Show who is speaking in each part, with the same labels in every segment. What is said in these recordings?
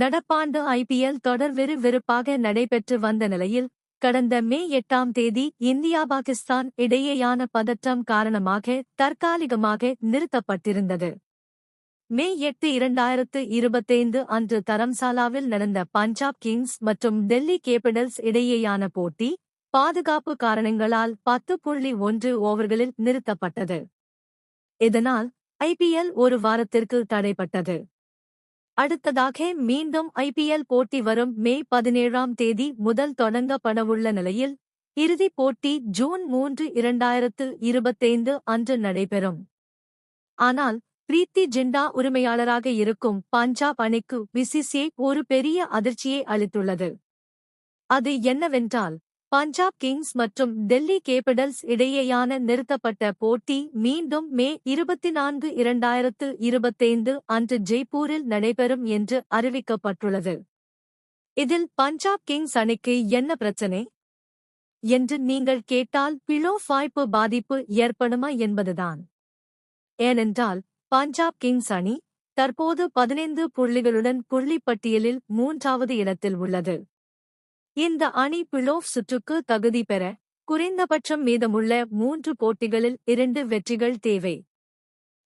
Speaker 1: நடப்பாண்டு ஐபிஎல் தொடர் விறுவிறுப்பாக நடைபெற்று வந்த நிலையில் கடந்த மே எட்டாம் தேதி இந்தியா பாகிஸ்தான் இடையேயான பதற்றம் காரணமாக தற்காலிகமாக நிறுத்தப்பட்டிருந்தது. மே எட்டு இரண்டாயிரத்து இருபத்தைந்து அன்று தரம்சாலாவில் நடந்த பஞ்சாப் கிங்ஸ் மற்றும் டெல்லி கேபிட்டல்ஸ் இடையேயான போட்டி பாதுகாப்பு காரணங்களால் பத்து புள்ளி ஒன்று ஓவர்களில் நிறுத்தப்பட்டது. இதனால் ஐபிஎல் ஒரு வாரத்திற்கு தடைப்பட்டது. அடுத்ததாக மீண்டும் ஐபிஎல் போட்டி வரும் மே பதினேழாம் தேதி முதல் தொடங்கப்படவுள்ள நிலையில் இறுதிப் போட்டி ஜூன் மூன்று இரண்டாயிரத்து இருபத்தைந்து அன்று நடைபெறும். ஆனால் பிரீத்தி ஜிண்டா உரிமையாளராக இருக்கும் பஞ்சாப் அணிக்கு பிசிசிஐ ஒரு பெரிய அதிர்ச்சியை அளித்துள்ளது. அது என்னவென்றால் பஞ்சாப் கிங்ஸ் மற்றும் டெல்லி கேபிடல்ஸ் இடையேயான நிறுத்தப்பட்ட போட்டி மீண்டும் மே இருபத்தி நான்கு இரண்டாயிரத்து இருபத்தைந்து அன்று ஜெய்ப்பூரில் நடைபெறும் என்று அறிவிக்கப்பட்டுள்ளது. இதில் பஞ்சாப் கிங்ஸ் அணிக்கு என்ன பிரச்சனை? என்று நீங்கள் கேட்டால் பிளோ வாய்ப்பு பாதிப்பு ஏற்படுமா என்பதுதான். ஏனென்றால் பஞ்சாப் கிங்ஸ் அணி தற்போது பதினைந்து புள்ளிகளுடன் புள்ளிப்பட்டியலில் மூன்றாவது இடத்தில் உள்ளது. இந்த அணி பிளோஃப் சுற்றுக்கு தகுதி பெற குறைந்தபட்சம் மீதமுள்ள மூன்று போட்டிகளில் இரண்டு வெற்றிகள் தேவை.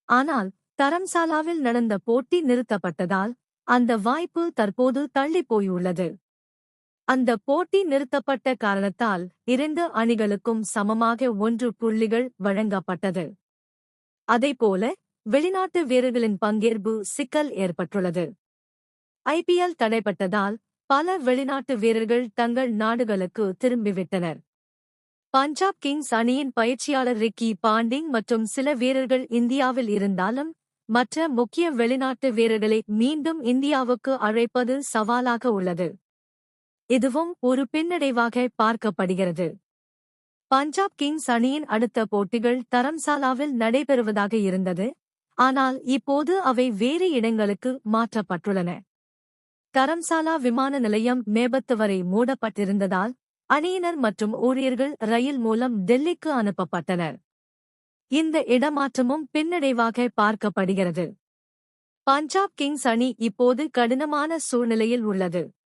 Speaker 1: ஆனால் தரம்சாலாவில் நடந்த போட்டி நிறுத்தப்பட்டதால் அந்த வாய்ப்பு தற்போது தள்ளிப்போயுள்ளது அந்த போட்டி நிறுத்தப்பட்ட காரணத்தால் இரண்டு அணிகளுக்கும் சமமாக ஒன்று புள்ளிகள் வழங்கப்பட்டது. அதேபோல வெளிநாட்டு வீரர்களின் பங்கேற்பு சிக்கல் ஏற்பட்டுள்ளது. ஐபிஎல் தடைப்பட்டதால் பல வெளிநாட்டு வீரர்கள் தங்கள் நாடுகளுக்கு திரும்பிவிட்டனர். பஞ்சாப் கிங்ஸ் அணியின் பயிற்சியாளர் ரிக்கி பாண்டிங் மற்றும் சில வீரர்கள் இந்தியாவில் இருந்தாலும் மற்ற முக்கிய வெளிநாட்டு வீரர்களை மீண்டும் இந்தியாவுக்கு அழைப்பது சவாலாக உள்ளது. இதுவும் ஒரு பின்னடைவாக பார்க்கப்படுகிறது. பஞ்சாப் கிங்ஸ் அணியின் அடுத்த போட்டிகள் தரம்சாலாவில் நடைபெறுவதாக இருந்தது ஆனால் இப்போது அவை வேறு இடங்களுக்கு மாற்றப்பட்டுள்ளன. தரம்சாலா விமான நிலையம் மேபத்து வரை மூடப்பட்டிருந்ததால் அணியினர் மற்றும் ஊழியர்கள் ரயில் மூலம் டெல்லிக்கு அனுப்பப்பட்டனர். இந்த இடமாற்றமும் பின்னடைவாக பார்க்கப்படுகிறது. பஞ்சாப் கிங்ஸ் அணி இப்போது கடினமான சூழ்நிலையில் உள்ளது.